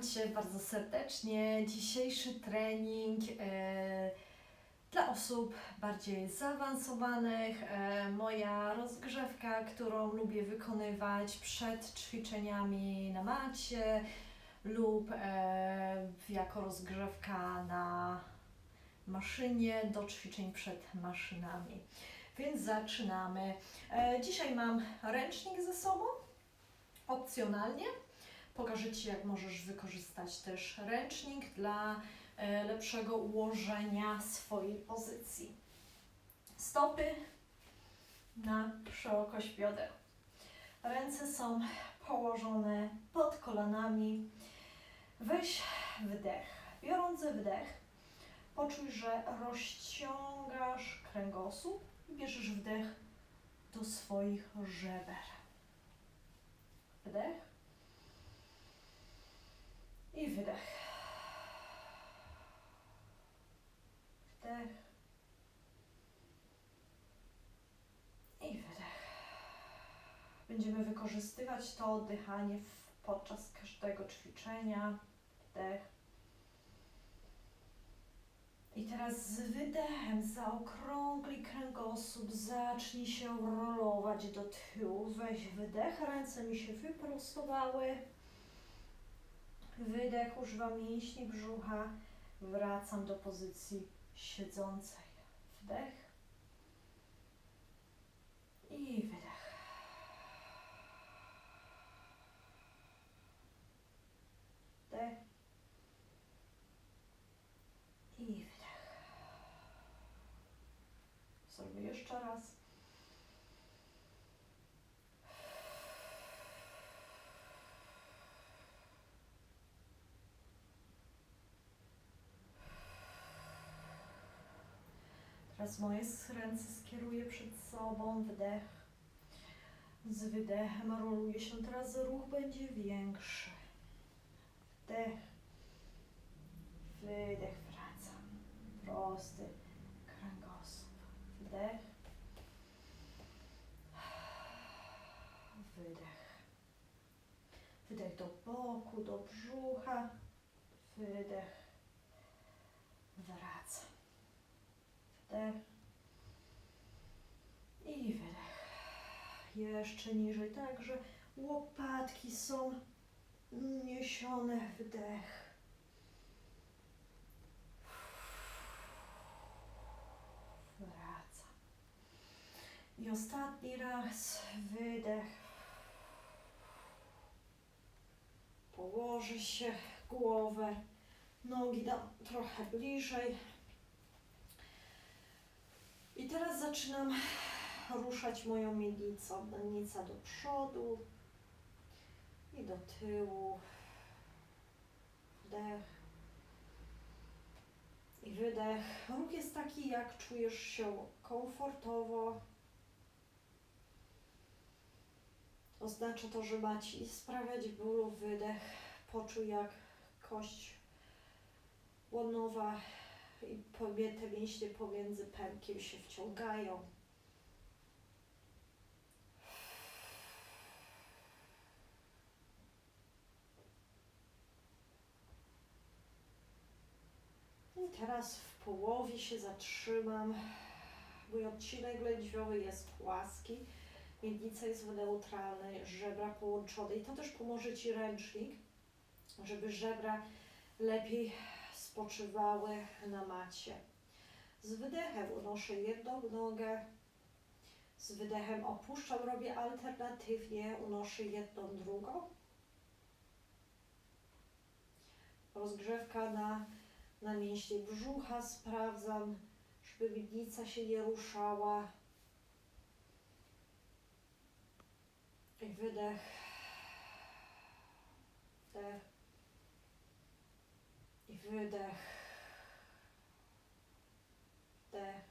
Cię bardzo serdecznie. Dzisiejszy trening e, dla osób bardziej zaawansowanych. E, moja rozgrzewka, którą lubię wykonywać przed ćwiczeniami na macie lub e, jako rozgrzewka na maszynie do ćwiczeń przed maszynami. Więc zaczynamy. E, dzisiaj mam ręcznik ze sobą, opcjonalnie. Pokażę Ci, jak możesz wykorzystać też ręcznik dla e, lepszego ułożenia swojej pozycji. Stopy na szerokość bioder. Ręce są położone pod kolanami. Weź wdech. Biorąc wdech, poczuj, że rozciągasz kręgosłup i bierzesz wdech do swoich żeber. Wdech i wydech. Wdech i wydech. Będziemy wykorzystywać to oddychanie podczas każdego ćwiczenia. Wdech. I teraz z wydechem zaokrągli kręgosłup, zacznij się rolować do tyłu. Weź wydech, ręce mi się wyprostowały. Wydech, używam mięśni brzucha. Wracam do pozycji siedzącej. Wdech i wydech. Wdech i wydech. Zrobię jeszcze raz. Teraz moje ręce skieruję przed sobą, wdech. Z wydechem roluje się, teraz ruch będzie większy. Wdech, wydech, wracam. Prosty kręgosłup. Wdech, wydech. Wydech do boku, do brzucha. Wydech, wracam wdech i wydech. Jeszcze niżej, tak, że łopatki są uniesione, wdech. Wracam. I ostatni raz, wydech. Położy się głowę, nogi dam trochę bliżej. I teraz zaczynam ruszać moją miednicą. Miednica do przodu i do tyłu. Wdech i wydech. Ruch jest taki, jak czujesz się komfortowo. Oznacza to, że ma Ci sprawiać bólu. Wydech. Poczuj, jak kość łonowa i te mięśnie pomiędzy pępkiem się wciągają. I teraz w połowie się zatrzymam. Mój odcinek lędźwiowy jest płaski. Miednica jest w neutralnej, żebra połączone i to też pomoże Ci ręcznik, żeby żebra lepiej spoczywały na macie. Z wydechem unoszę jedną nogę, z wydechem opuszczam, robię alternatywnie, unoszę jedną drugą. Rozgrzewka na, na mięśnie brzucha, sprawdzam, żeby miednica się nie ruszała. I wydech, wdech wydech. Wdech.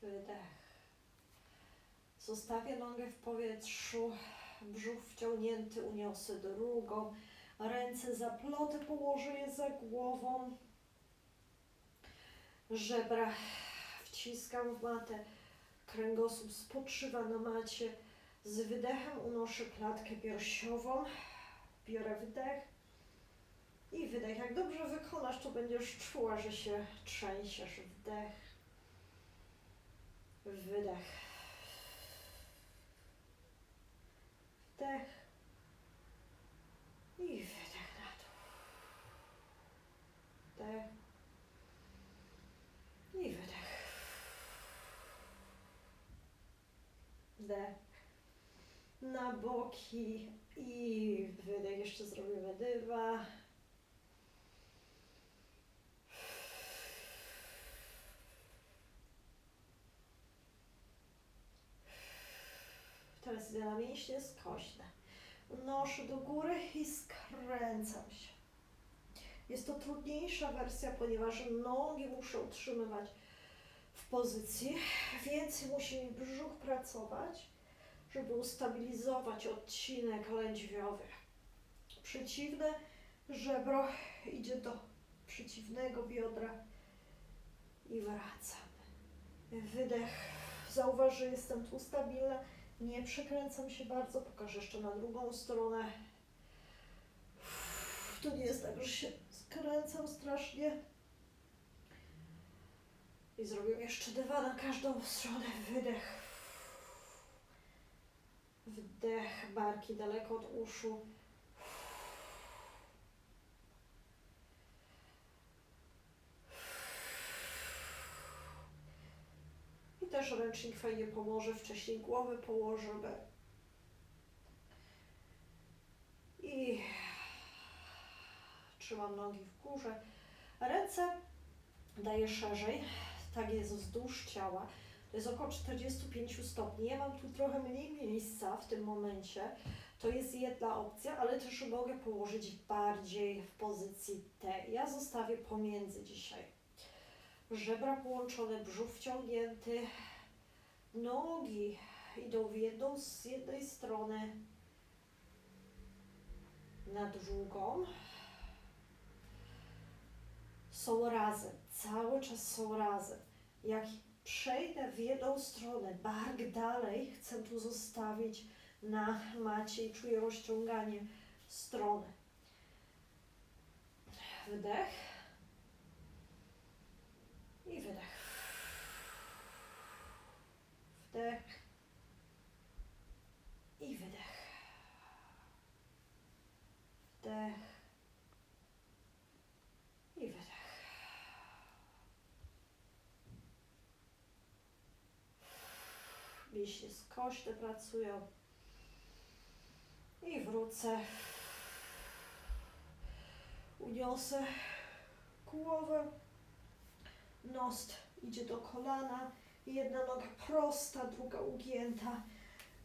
Wydech. Zostawię nogę w powietrzu, brzuch wciągnięty, uniosę drugą. Ręce zaplotę, położę je za głową. Żebra wciskam w matę. Kręgosłup spoczywa na macie. Z wydechem unoszę klatkę piersiową. Biorę wdech i wydech. Jak dobrze wykonasz, to będziesz czuła, że się trzęsiesz. Wdech, wydech. Wdech i wydech na dół. Wdech i wydech. Wdech na boki i wydech. Jeszcze zrobimy dywa. Na mięśnie skośne. Noszę do góry i skręcam się. Jest to trudniejsza wersja, ponieważ nogi muszę utrzymywać w pozycji. Więcej musi mi brzuch pracować, żeby ustabilizować odcinek lędźwiowy. Przeciwne żebro idzie do przeciwnego biodra i wracamy. Wydech. Zauważ, że jestem tu stabilna. Nie przekręcam się bardzo. Pokażę jeszcze na drugą stronę. To nie jest tak, że się skręcam strasznie. I zrobię jeszcze dywan na każdą stronę. Wydech. Wdech, barki daleko od uszu. Też ręcznik fajnie pomoże. Wcześniej głowę położymy. I trzymam nogi w górze. Ręce daję szerzej. Tak jest wzdłuż ciała. To jest około 45 stopni. Ja mam tu trochę mniej miejsca w tym momencie. To jest jedna opcja, ale też mogę położyć bardziej w pozycji T. Ja zostawię pomiędzy dzisiaj. Żebra połączone, brzuch wciągnięty, nogi idą w jedną z jednej strony na drugą. Są razem, cały czas są razem. Jak przejdę w jedną stronę, bark dalej, chcę tu zostawić na macie i czuję rozciąganie strony. Wdech i wydech. Wdech i wydech. Wdech i wydech. Mięśnie skośne pracują. I wrócę. Uniosę głowę. Nos idzie do kolana. Jedna noga prosta, druga ugięta.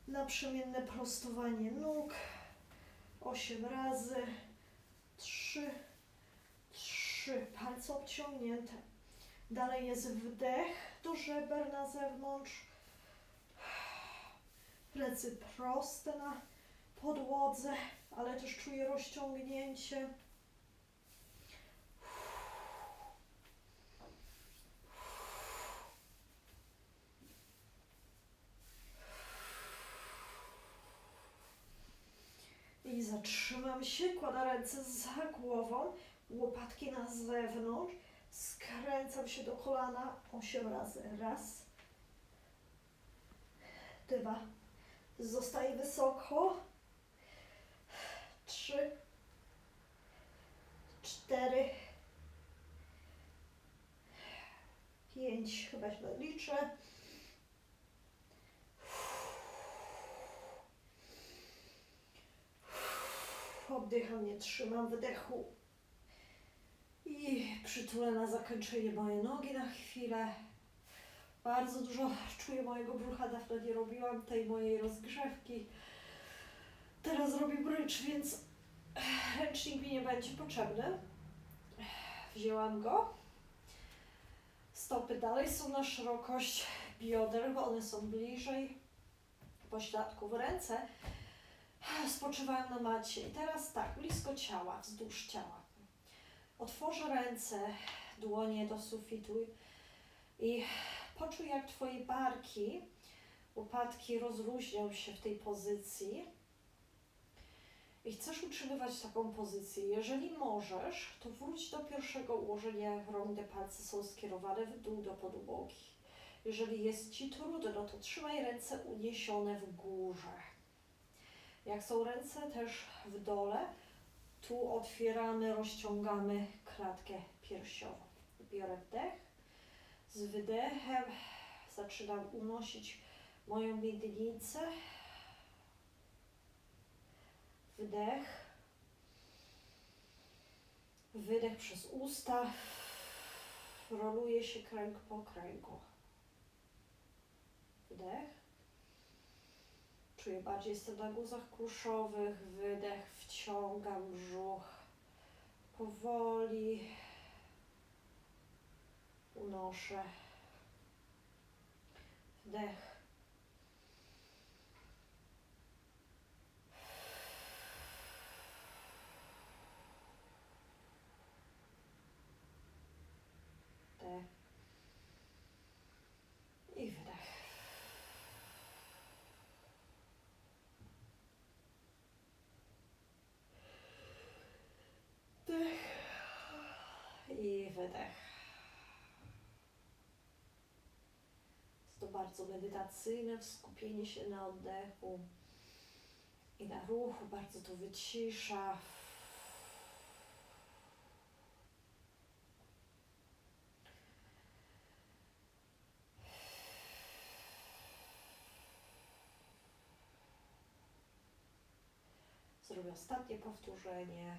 Naprzemienne prostowanie nóg. Osiem razy. Trzy. Trzy. Palce obciągnięte. Dalej jest wdech do żeber na zewnątrz. Plecy proste na podłodze, ale też czuję rozciągnięcie. I zatrzymam się, kładę ręce za głową, łopatki na zewnątrz, skręcam się do kolana osiem razy. Raz, dwa, zostaje wysoko, trzy, cztery, pięć, chyba źle liczę. Oddycham, nie trzymam wydechu. I przytulę na zakończenie moje nogi na chwilę. Bardzo dużo czuję mojego brzucha, dawno nie robiłam tej mojej rozgrzewki. Teraz robię brycz, więc ręcznik mi nie będzie potrzebny. Wzięłam go. Stopy dalej są na szerokość bioder, bo one są bliżej pośladków. Ręce spoczywają na macie. I teraz tak, blisko ciała, wzdłuż ciała. Otworzę ręce, dłonie do sufitu i poczuj, jak Twoje barki, łopatki rozluźnią się w tej pozycji i chcesz utrzymywać taką pozycję, jeżeli możesz, to wróć do pierwszego ułożenia rąk, gdy palce są skierowane w dół do podłogi. Jeżeli jest Ci trudno, to trzymaj ręce uniesione w górze. Jak są ręce też w dole, tu otwieramy, rozciągamy klatkę piersiową. Biorę wdech. Z wydechem zaczynam unosić moją miednicę. Wdech. Wydech przez usta. Roluje się kręg po kręgu. Wdech. Czuję bardziej na guzach kruszowych. Wydech. Wciągam brzuch. Powoli unoszę. Wdech. I wydech. Wdech. I wydech. Jest to bardzo medytacyjne, skupienie się na oddechu i na ruchu, bardzo to wycisza. Zrobię ostatnie powtórzenie.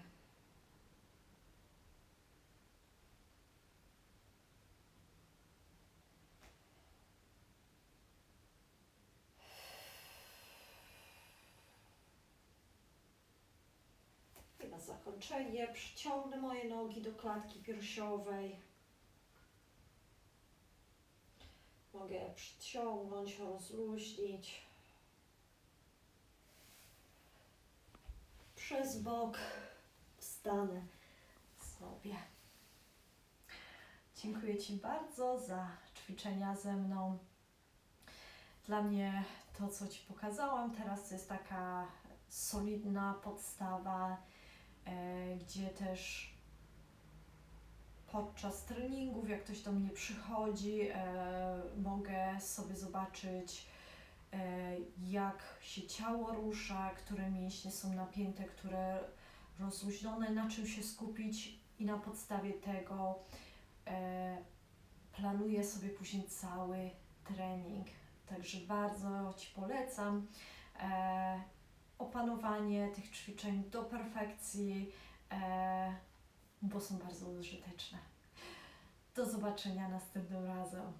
I na zakończenie przyciągnę moje nogi do klatki piersiowej. Mogę przyciągnąć, rozluźnić. Przez bok wstanę sobie. Dziękuję Ci bardzo za ćwiczenia ze mną. Dla mnie to, co Ci pokazałam teraz, to jest taka solidna podstawa, gdzie też podczas treningów, jak ktoś do mnie przychodzi, e, mogę sobie zobaczyć, e, jak się ciało rusza, które mięśnie są napięte, które rozluźnione, na czym się skupić i na podstawie tego e, planuję sobie później cały trening. Także bardzo Ci polecam e, opanowanie tych ćwiczeń do perfekcji, e, bo są bardzo użyteczne. Do zobaczenia następnym razem.